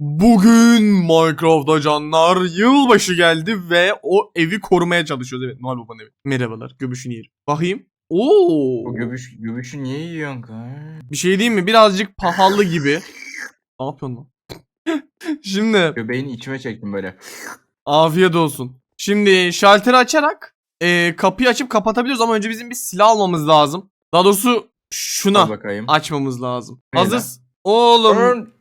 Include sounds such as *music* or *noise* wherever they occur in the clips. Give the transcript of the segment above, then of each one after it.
Bugün Minecraft'ta canlar yılbaşı geldi ve o evi korumaya çalışıyoruz. Evet Noel Baba'nın evi. Merhabalar göbüşünü yerim. Bakayım. Oo. O göbüş, göbüşü niye yiyorsun kanka? Bir şey diyeyim mi? Birazcık pahalı gibi. Ne yapıyorsun lan? *laughs* Şimdi Göbeğini içime çektim böyle. afiyet olsun. Şimdi şalteri açarak e, kapıyı açıp kapatabiliyoruz ama önce bizim bir silah almamız lazım. Daha doğrusu Al şuna bakayım. açmamız lazım. Hazır. Oğlum. Ön-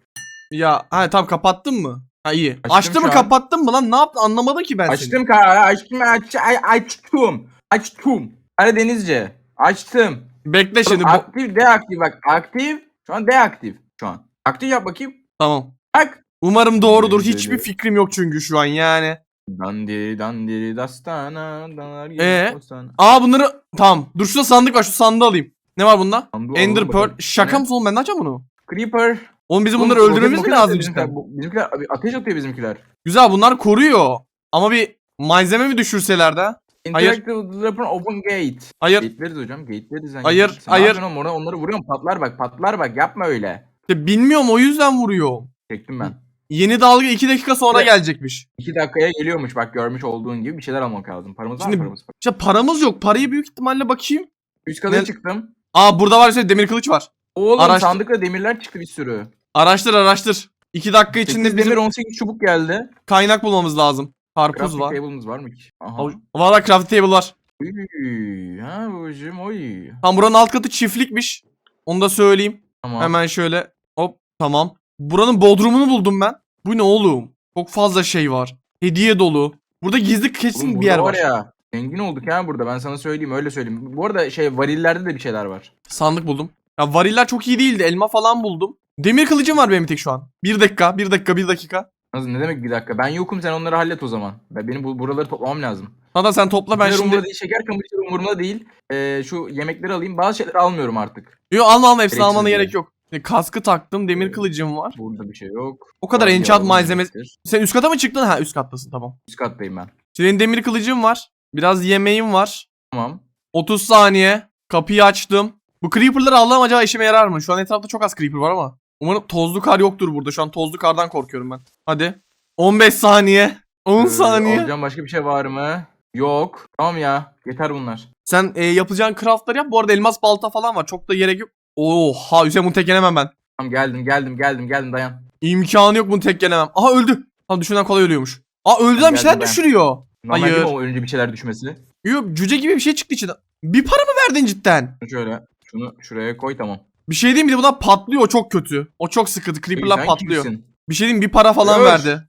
Ya ha tamam kapattın mı? Ha iyi. Açtım Açtı mı şu an. kapattın mı lan? Ne yaptın? Anlamadım ki ben seni. Açtım kanka açtım aç, ay- açtım. Açtım. Karadenizce. Açtım. Bekle şimdi. bu- aktif deaktif bak aktif. Şu an deaktif. Şu an. Aktif yap bakayım. Tamam. Bak. Umarım doğrudur. Öyle Hiçbir fikrim yok çünkü şu an yani. Dandiri dandiri dastana. Danar gibi Ee? Aa bunları tamam. Dur şurada sandık var. Şu sandığı alayım. Ne var bunda? Sandığı Ender alalım Pearl. bakalım. Şaka mısın oğlum ben ne yapacağım bunu? Creeper. Oğlum bizim Oğlum, bunları roket öldürmemiz mi lazım atıyor cidden? bizimkiler. Bu- Bizimkiler abi, ateş atıyor bizimkiler. Güzel bunlar koruyor. Ama bir malzeme mi düşürseler de? Hayır. Interactive Developer Open Gate. Hayır. Gate'leriz hocam. Gate'leriz. sen Hayır, Sen hayır. yapıyorsun oğlum? Orada onları vuruyorum. Patlar bak. Patlar bak. Yapma öyle. İşte bilmiyorum o yüzden vuruyor. Çektim ben. Yeni dalga 2 dakika sonra Evet. gelecekmiş. 2 dakikaya geliyormuş bak görmüş olduğun gibi bir şeyler almak lazım. Paramız var Şimdi- mı paramız? İşte paramız yok. Parayı büyük ihtimalle bakayım. Üst kata Ne- çıktım. Aa burada var işte demir kılıç var. Oğlum Araştır- sandıkla demirler çıktı bir sürü. Araştır araştır. 2 dakika içinde İçinde bizim demir 18 çubuk geldi. kaynak bulmamız lazım. Karpuz Crafting var. table'ımız var mı ki? Aha. Avuç- Valla crafting table var. Uy, ha babacım oy. Tam buranın alt katı çiftlikmiş. Onu da söyleyeyim. Tamam. Hemen şöyle hop tamam. Buranın bodrumunu buldum ben. Bu ne oğlum? Çok fazla şey var. Hediye dolu. Burada gizli kesin Oğlum bir yer burada var. ya. Zengin olduk ya burada ben sana söyleyeyim öyle söyleyeyim. Bu arada şey varillerde de bir şeyler var. Sandık buldum. Ya variller çok iyi değildi. Elma falan buldum. Demir kılıcım var benim tek şu an. Bir dakika, bir dakika, bir dakika. Nasıl ne demek bir dakika? Ben yokum sen onları hallet o zaman. Ben benim bu buraları toplamam lazım. Zaten sen topla ben Ben şimdi. umurumda değil, şeker kamışları umurumda değil. Ee, şu yemekleri alayım. Bazı şeyleri almıyorum artık. Yo alma alma hepsini Gereksiz almana gerek yok. E, Kaskı taktım, demir kılıcım var. Burada bir şey yok. O kadar Var, enchant yavrum, malzemesi. yemektir. Sen üst kata mı çıktın? Ha üst kattasın tamam. Üst kattayım ben. Senin demir kılıcım var. Biraz yemeğim var. Tamam. 30 saniye. Kapıyı açtım. Bu creeper'ları Allah'ım acaba işime yarar mı? Şu an etrafta çok az creeper var ama. Umarım tozlu kar yoktur burada. Şu an tozlu kardan korkuyorum ben. Hadi. 15 saniye. 10 Ee, saniye. Alacağım başka bir şey var mı? Yok. Tamam ya. Yeter bunlar. Sen e, yapacağın craftları yap. Bu arada elmas balta falan var. Çok da gerek yok. Oha Hüseyin bunu tek yenemem ben. Tamam geldim geldim geldim geldim dayan. İmkanı yok bunu tek yenemem. Aha öldü. Ha düşünen kolay ölüyormuş. Aa öldü lan bir Geldim şeyler ben. düşürüyor. Normal Hayır. değil mi o önce bir şeyler düşmesi? Yok cüce gibi bir şey çıktı içinden. Bir para mı verdin cidden? Şöyle. Şunu şuraya koy tamam. Bir şey diyeyim mi? Bir de bunlar patlıyor. O çok kötü. O çok sıkıntı. Creeper'lar Sen patlıyor. kimsin? Bir şey diyeyim mi? bir para falan Öf. verdi.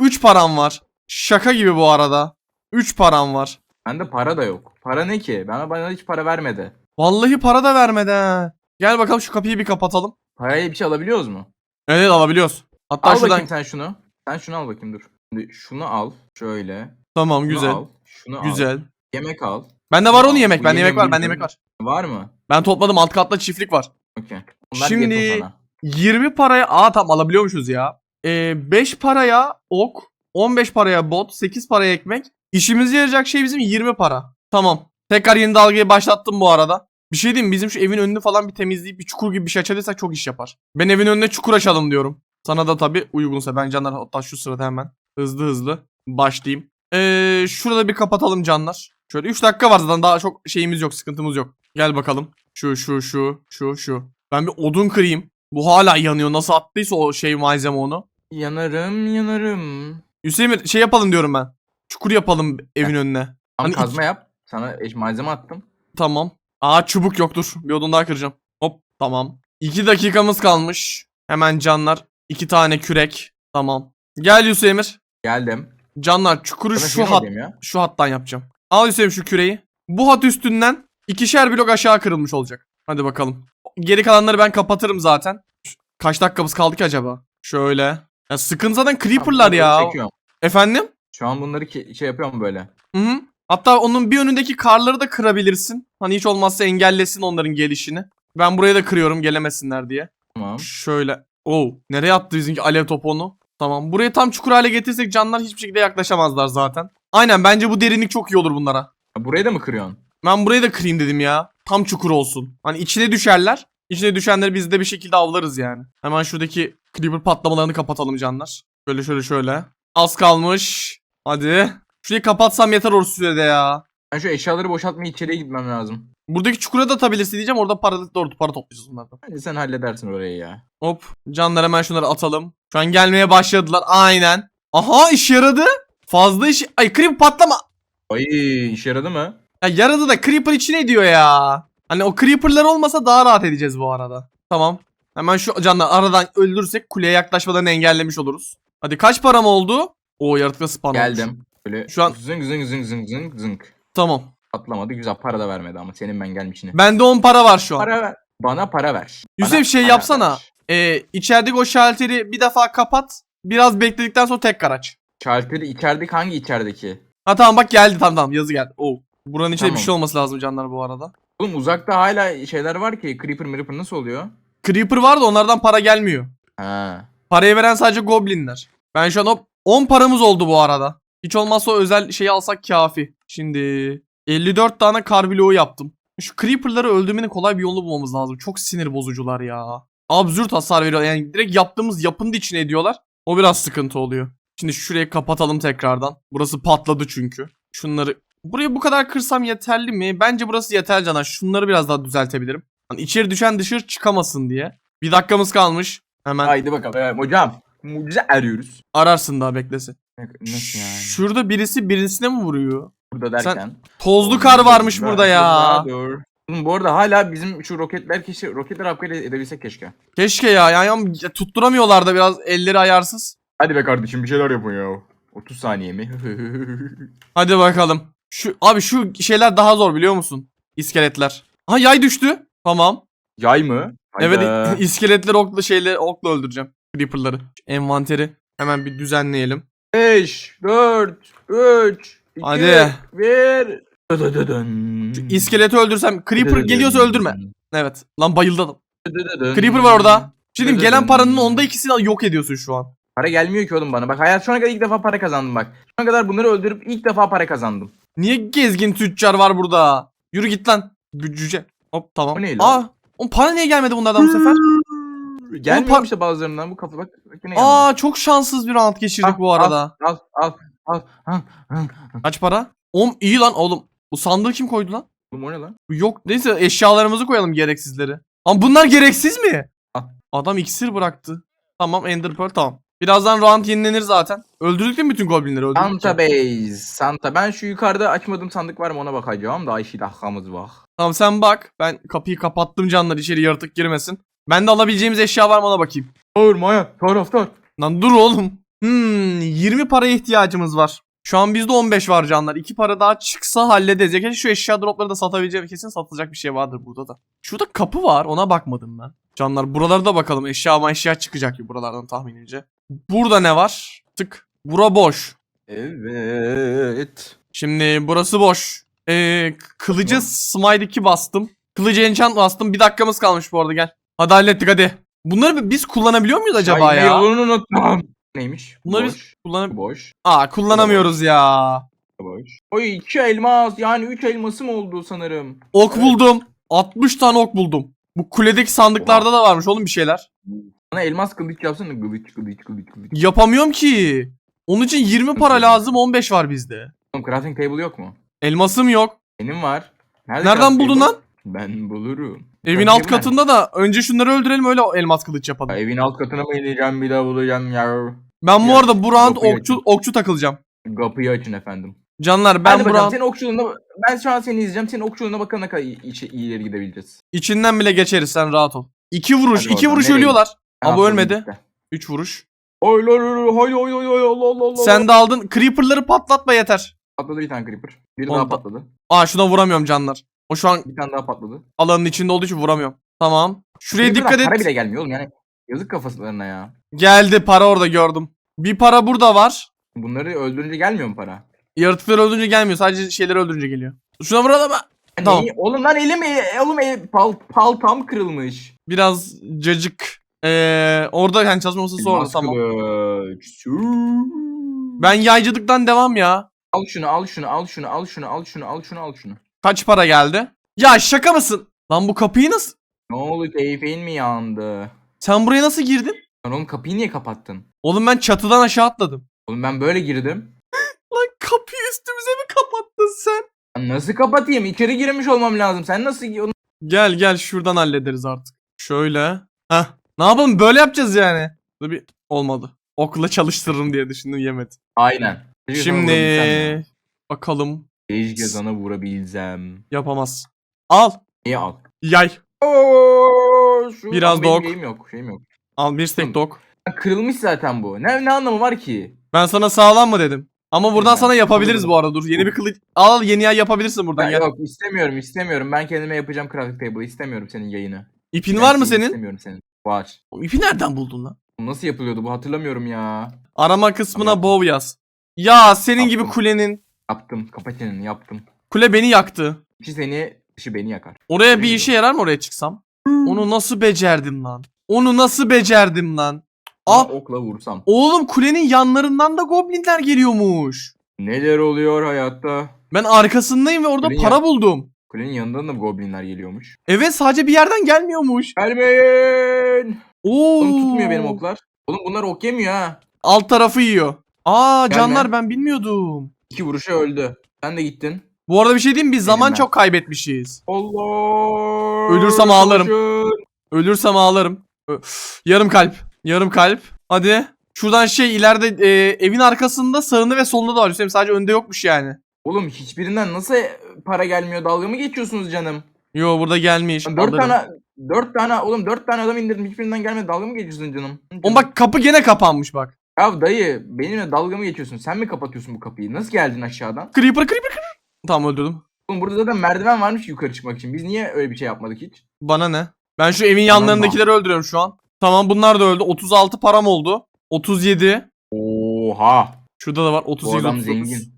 3 param var. Şaka gibi bu arada. 3 param var. Bende para da yok. Para ne ki? Bana bana hiç para vermedi. Vallahi para da vermedi ha. Gel bakalım şu kapıyı bir kapatalım. Parayla bir şey alabiliyoruz mu? Evet alabiliyoruz. Hatta al şuradan bakayım sen şunu. Sen şunu al bakayım dur. Şimdi şunu al. Şöyle. tamam Şunu güzel. al. Şunu al. Güzel. Yemek al. Bende var Al. onun yemek. Bu Bende yemek var. Bende yemek var. Var mı? Ben topladım. Alt katta çiftlik var. Okey. Şimdi- Şimdi... sana. 20 paraya aa tamam alabiliyormuşuz ya. Ee, 5 paraya ok, 15 paraya bot, 8 paraya ekmek. İşimize yarayacak şey bizim 20 para. Tamam. Tekrar yeni dalgayı başlattım bu arada. Bir şey diyeyim mi? bizim şu evin önünü falan bir temizleyip bir çukur gibi bir şey açabilirsek çok iş yapar. Ben evin önüne çukur açalım diyorum. Sana da tabi uygunsa ben canlar hatta şu sırada hemen hızlı hızlı başlayayım. Ee, şurada bir kapatalım canlar. Şöyle 3 dakika var zaten daha çok şeyimiz yok sıkıntımız yok. Gel bakalım. Şu şu şu şu şu. Ben bir odun kırayım. Bu hala yanıyor. Nasıl attıysa o şey malzeme onu. Yanarım yanarım. Hüseyin şey yapalım diyorum ben. Çukur yapalım evin önüne. Tam Hani kazma yap. Sana eş malzeme attım. Tamam. Aa çubuk yok dur. Bir odun daha kıracağım. Hop tamam. 2 dakikamız kalmış. Hemen canlar. 2 tane kürek. Tamam. Gel Hüseyin. Geldim. Canlar çukuru Sana şu şey hat ya. şu hattan yapacağım. Al Hüseyin şu küreği. Bu hat üstünden ikişer blok aşağı kırılmış olacak. Hadi bakalım. Geri kalanları ben kapatırım zaten. Kaç dakikamız kaldı ki acaba? Şöyle. Ya sıkıntı zaten creeper'lar ya. çekiyorum. Efendim? Şu an bunları ki, şey yapıyorum böyle. Hı hı. Hatta onun bir önündeki karları da kırabilirsin. Hani hiç olmazsa engellesin onların gelişini. Ben buraya da kırıyorum gelemesinler diye. Tamam. Şöyle. Oo, nereye attı bizimki alev topu onu? Tamam. Burayı tam çukur hale getirsek canlar hiçbir şekilde yaklaşamazlar zaten. Aynen bence bu derinlik çok iyi olur bunlara. Burayı da mı kırıyorsun? Ben burayı da kırayım dedim ya. Tam çukur olsun. Hani içine düşerler. İçine düşenleri biz de bir şekilde avlarız yani. Hemen şuradaki Creeper patlamalarını kapatalım canlar. Şöyle şöyle şöyle. Az kalmış. Hadi. Şurayı kapatsam yeter o sürede ya. Ben şu eşyaları boşaltmaya içeriye gitmem lazım. Buradaki çukura da atabilirsin diyeceğim. Orada para doğru para toplayacağız bunlardan. Hadi sen halledersin orayı ya. Hop. Canlar hemen şunları atalım. Şu an gelmeye başladılar. Aynen. Aha iş yaradı. Fazla iş... Ay creeper patlama. Ay işe yaradı mı? Ya yaradı da creeper içine ediyor ya. Hani o creeper'lar olmasa daha rahat edeceğiz bu arada. Tamam. Hemen şu canlar aradan öldürürsek kuleye yaklaşmadan engellemiş oluruz. Hadi kaç param oldu? O yaratıkla olmuş. Geldim. Böyle Şu an- zınk zınk zınk zınk zınk zınk. Tamam. Atlamadı güzel para da vermedi ama senin ben gelmişine. Bende 10 para var şu an. Para ver. Bana para ver. Yusuf, Bana şey yapsana. ver. Ee, içerideki o şalteri bir defa kapat. Biraz bekledikten sonra tekrar aç. Şalteri içerideki hangi içerideki? Ha tamam bak geldi tamam tamam yazı geldi. Oo. Buranın içinde bir Tamam. şey olması lazım canlar bu arada. Oğlum uzakta hala şeyler var ki Creeper Creeper nasıl oluyor? Creeper var da onlardan para gelmiyor. Ha. Parayı veren sadece goblinler. Ben şu an hop 10 paramız oldu bu arada. Hiç olmazsa o özel şeyi alsak kafi. Şimdi 54 tane kar bloğu yaptım. Şu creeper'ları öldürmenin kolay bir yolunu bulmamız lazım. Çok sinir bozucular ya. Absürt hasar veriyor. Yani direkt yaptığımız yapının içine ediyorlar. O biraz sıkıntı oluyor. Şimdi şurayı kapatalım tekrardan. Burası patladı çünkü. Şunları burayı bu kadar kırsam yeterli mi? Bence burası yeter Canan. Şunları biraz daha düzeltebilirim. Hani içeri düşen dışarı çıkamasın diye. Bir dakikamız kalmış. Hemen Haydi bakalım. Evet, hocam mucize arıyoruz. ararsın daha beklesin. Nasıl yani? Şurada birisi birisine mi vuruyor? Burada derken. Tozlu kar varmış burada ya. Dur. Oğlum bu arada hala bizim şu roketler keşke roketler upgrade edebilsek keşke. Keşke ya. Yani ya tutturamıyorlar da biraz elleri ayarsız. Hadi be kardeşim bir şeyler yapın ya. 30 saniye mi? *laughs* Hadi bakalım. Şu abi şu şeyler daha zor biliyor musun? İskeletler. Ha yay düştü. Tamam. Yay mı? Evet Hayda. *laughs* iskeletleri okla şeyle okla öldüreceğim. Creeper'ları. Envanteri hemen bir düzenleyelim. 5, 4, 3, 2, Hadi. 1. Dıdıdıdın. Şu iskeleti öldürsem Creeper geliyorsa öldürme. Evet. Lan bayıldı adam. Creeper var orada. Şimdi gelen paranın onda ikisini yok ediyorsun şu an. Para gelmiyor ki oğlum bana. Bak hayat şu ana kadar ilk defa para kazandım bak. Şu ana kadar bunları öldürüp ilk defa para kazandım. Niye gezgin tüccar var burada? Yürü git lan. Cüce. Hop tamam. O ne lan? Aa, o para niye gelmedi bunlardan bu sefer? *laughs* Gelmiyor işte bazılarından bu kafa bak. Aa çok şanssız bir round geçirdik Al, bu arada. Al al al. al. Kaç para? Oğlum iyi lan oğlum. Bu sandığı kim koydu lan? Oğlum o ne lan? Yok neyse eşyalarımızı koyalım gereksizleri. Ama bunlar gereksiz mi? Al. Adam iksir bıraktı. Tamam Ender Pearl tamam. Birazdan round yenilenir zaten. Öldürdük değil mi bütün goblinleri? Öldürdük. Santa. Base. Santa. Ben şu yukarıda açmadığım sandık var mı ona bakacağım. Daha işi dakikamız var. Tamam sen bak. Ben kapıyı kapattım canlar içeri yaratık girmesin. Ben de alabileceğimiz eşya var mı ona bakayım. Hayır Maya. Taraftar. Lan dur oğlum. Hmm 20 paraya ihtiyacımız var. Şu an bizde 15 var canlar. 2 para daha çıksa hallederiz. Ya keşke şu eşya dropları da satabileceğim. Kesin satılacak bir şey vardır burada da. Şurada kapı var. Ona bakmadım ben. Canlar buralara da bakalım. Eşya ama eşya çıkacak gibi buralardan tahminince. Burada ne var? Tık. Bura boş. Evet. Şimdi burası boş. Ee, kılıcı Smite 2 bastım. Kılıcı enchant bastım. Bir dakikamız kalmış bu arada gel. Hadi hallettik hadi. Bunları biz kullanabiliyor muyuz acaba Çay ya? Yolunu unutmam. Neymiş? Bunları boş. biz kullanab Boş. Aa kullanamıyoruz ya. Boş. Oy iki elmas. Yani üç elmasım oldu sanırım. Ok Evet. buldum. 60 tane ok buldum. Bu kuledeki sandıklarda da varmış oğlum bir şeyler. Bana elmas kılıç yapsana. Kılıç kılıç kılıç kılıç. Yapamıyorum ki. Onun için 20 para lazım 15 var bizde. Oğlum crafting table yok mu? Elmasım yok. Benim var. Nerede Nereden crafting buldun table? lan? Ben bulurum. Evin Ben alt bilmem. katında da önce şunları öldürelim öyle elmas kılıç yapalım. Ya Evin alt katına mı ineceğim bir daha bulacağım ya. Ben bu Ya, arada bu round kapıyı okçu, açın. okçu takılacağım. Kapıyı açın efendim. Canlar Ben ben bu bakalım round senin okçuluğunda ben şu an seni izleyeceğim. Senin okçuluğuna bakalım ne kadar iyi, iyi- iyileri gidebileceğiz. içinden bile geçeriz sen rahat ol. 2 vuruş, Hadi 2 oradan, vuruş nereye ölüyorlar. Yapalım ölmedi. işte? 3 vuruş. Oy oy oy oy oy oy oy Allah Allah Allah. Sen de aldın. Creeper'ları patlatma yeter. patladı bir tane creeper. Bir Onu daha pa- patladı. Aa şuna vuramıyorum canlar. O şu an Bir tane daha patladı. alanın içinde olduğu için vuramıyorum. Tamam. Şuraya Creeper'dan dikkat Para et. bile gelmiyor oğlum yani. Yazık kafaslarına ya. Geldi para orada gördüm. Bir para burada var. Bunları öldürünce gelmiyor mu para? Yaratıkları öldürünce gelmiyor. Sadece şeyleri öldürünce geliyor. Şuna vuralım? Hani Tamam. Oğlum lan elim e- oğlum el, pal, paltam kırılmış. Biraz cacık. Ee, orada yani çalışma masası orada Elmas tamam. kılıç. Ben yaycılıktan devam ya. Al şunu al şunu al şunu al şunu al şunu al şunu al şunu. Kaç para geldi? Ya şaka mısın? Lan bu kapıyı nasıl? Ne oldu keyfin mi yandı? Sen buraya nasıl girdin? Lan oğlum kapıyı niye kapattın? Oğlum ben çatıdan aşağı atladım. Oğlum ben böyle girdim. *gasps* Lan kapıyı üstümüze mi kapattın sen? Lan nasıl kapatayım? İçeri girmiş olmam lazım. Sen nasıl... Gel gel şuradan hallederiz artık. Şöyle. Heh. Ne yapalım böyle yapacağız yani. Dur bir olmadı. Okla çalıştırırım diye düşündüm yemedi. Aynen. Ya. Şimdi bakalım. Keşke sana vurabilsem. Yapamaz. Al. Niye al? Yay. Oo, şu Biraz dog. Şeyim yok. Şeyim yok. Al bir stack dog. Kırılmış zaten bu. Ne, ne anlamı var ki? Ben sana sağlam mı dedim. Ama buradan Ben sana yapabiliriz bu arada. Dur yeni bir kılıç. Al al yeni yay yapabilirsin buradan Ben, gel. yok istemiyorum istemiyorum. Ben kendime yapacağım crafting table. İstemiyorum senin yayını. İpin Ben var mı seni senin? İstemiyorum senin. Var. O İpi nereden buldun lan? Nasıl yapılıyordu bu hatırlamıyorum ya. Arama kısmına Yaptım. bow yaz. Ya senin gibi Yaptım. kulenin. Yaptım. Kapa çeneni yaptım. Kule beni yaktı. İçi seni, dışı beni yakar. Oraya bir işe yarar mı oraya çıksam? Onu nasıl becerdim lan? Onu nasıl becerdim lan? Ama Ah okla vursam. oğlum kulenin yanlarından da goblinler geliyormuş. Neler oluyor hayatta? Ben arkasındayım ve orada Kulenin para yan- buldum. Kulenin yanından da goblinler geliyormuş. Evet sadece bir yerden gelmiyormuş. Gelmeyin. Oo. Oğlum tutmuyor benim oklar. Oğlum bunlar ok yemiyor ha. Alt tarafı yiyor. Aa Gelme. canlar ben bilmiyordum. İki vuruşa öldü. Sen de gittin. Bu arada bir şey diyeyim mi? Biz zaman ben. çok kaybetmişiz. Allah. Ölürsem ağlarım. Ölürsem ağlarım. Ö- Yarım kalp. Yarım kalp. Hadi. Şuradan şey ileride e, evin arkasında sağında ve solunda da var. Hüseyin sadece önde yokmuş yani. Oğlum hiçbirinden nasıl para gelmiyor? Dalga mı geçiyorsunuz canım? Yo burada gelmiş. Dört Alırım. tane, dört tane, oğlum dört tane adam indirdim. Hiçbirinden gelmedi. Dalga mı geçiyorsun canım? Oğlum bak kapı gene kapanmış bak. Ya dayı benimle dalga mı geçiyorsun? Sen mi kapatıyorsun bu kapıyı? Nasıl geldin aşağıdan? Creeper creeper creeper. Tamam öldürdüm. Oğlum burada zaten merdiven varmış yukarı çıkmak için. Biz niye öyle bir şey yapmadık hiç? Bana ne? Ben şu evin yanlarındakileri öldürüyorum şu an. Tamam bunlar da öldü. 36 param oldu. 37. Oha. Şurada da var. Bu 38 adam 39.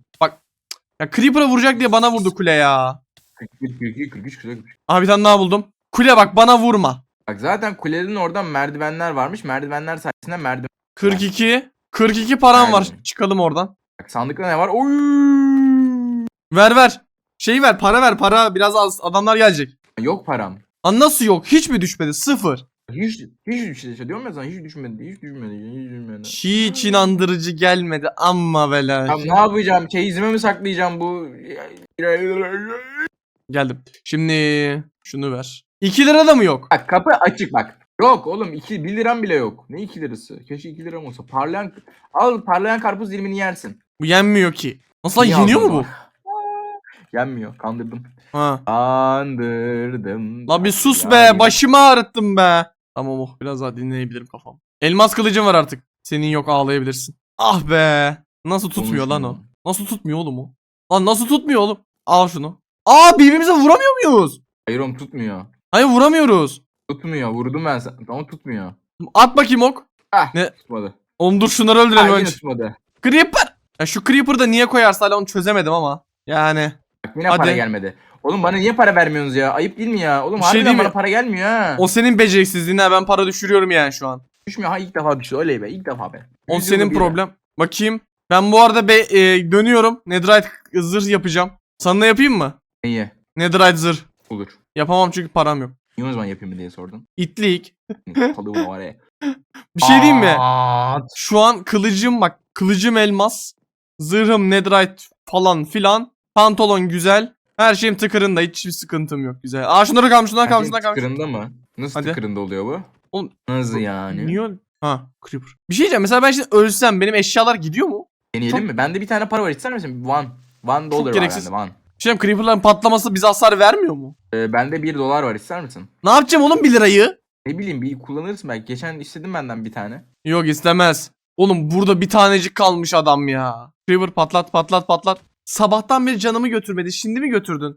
Ya Creeper'a vuracak diye bana vurdu kule ya. 41, 42, 43, 43. Aha bir tane daha buldum. Kule bak bana vurma. Bak zaten kulenin oradan merdivenler varmış. Merdivenler sayesinde merdiven. 42. 42 param var. Nerede? Çıkalım oradan. Bak sandıkta ne var? Oy. Ver ver. Şeyi ver para ver para biraz az adamlar gelecek. Yok param. Lan nasıl yok? Hiç mi düşmedi? Sıfır. Hiç hiç şey diyorum ya sana hiç düşmedi, hiç düşmedi, hiç düşmedi. Hiç inandırıcı gelmedi ama bela. Ya ne yapacağım? Çeyizime mi saklayacağım bu? Geldim. Şimdi şunu ver. 2 lira da mı yok? Bak kapı açık bak. Yok oğlum 2 1 liram bile yok. Ne 2 lirası? Keşke 2 liram olsa. Parlayan al parlayan karpuz dilimini yersin. Bu yenmiyor ki. Nasıl lan Niye yeniyor mu aldın bu? *laughs* Yenmiyor. Kandırdım. Ha. Kandırdım. La bir sus be. Başımı ağrıttım be. Tamam oh biraz daha dinleyebilirim kafam. Elmas kılıcım var artık. Senin yok ağlayabilirsin. Ah be. Nasıl tutmuyor lan o? Konuşma. Nasıl tutmuyor oğlum o? Lan nasıl tutmuyor oğlum? Al şunu. Aa birbirimize vuramıyor muyuz? Hayır oğlum tutmuyor. Hayır vuramıyoruz. Tutmuyor. Vurdum ben sen. Ama tutmuyor. At bakayım ok. Ah Ne? tutmadı. Oğlum dur şunları öldürelim yine önce. tutmadı. Creeper. Ya şu Creeper'da niye koyarsa hala onu çözemedim ama. Yani. Bak yine Hadi. para gelmedi. Oğlum bana niye para vermiyorsunuz ya? Ayıp değil mi ya? Oğlum Bir şey harbiden diyeyim mi? bana para gelmiyor ha. O senin beceriksizliğine ben para düşürüyorum yani şu an. Düşmüyor. Ha ilk defa düştü. Oley be. ilk defa be. O senin bir. problem. Bakayım. Ben bu arada be, e, dönüyorum. Netherite zırh yapacağım. Sana da yapayım mı? İyi. Netherite zırh. Olur. Yapamam çünkü param yok. Niye o zaman yapayım mı diye sordun. İtlik. Kalıbı var ya. *laughs* Bir şey diyeyim mi? Aa, Şu an kılıcım bak. Kılıcım elmas. Zırhım netherite falan filan. Pantolon güzel. Her şeyim tıkırında. Hiçbir sıkıntım yok. Güzel. Aa şunları kalmış şunlar kalmış şunlar kalmış. Tıkırında mı? Nasıl Hadi. tıkırında oluyor bu? Oğlum, Nasıl yani? Niye? Ha creeper. Bir şey diyeceğim. Mesela ben şimdi ölsem benim eşyalar gidiyor mu? Deneyelim Çok- mi? Bende bir tane para var ister misin? One. One dollar var gereksiz. bende. One. Bir şey creeperların patlaması bize hasar vermiyor mu? Ee, bende bir dolar var ister misin? Ne yapacağım oğlum 1 lirayı? Ne bileyim bir kullanırsın belki. Geçen istedim benden bir tane. Yok istemez. Oğlum burada bir tanecik kalmış adam ya. Creeper patlat patlat patlat. Sabahtan beri canımı götürmedi. Şimdi mi götürdün?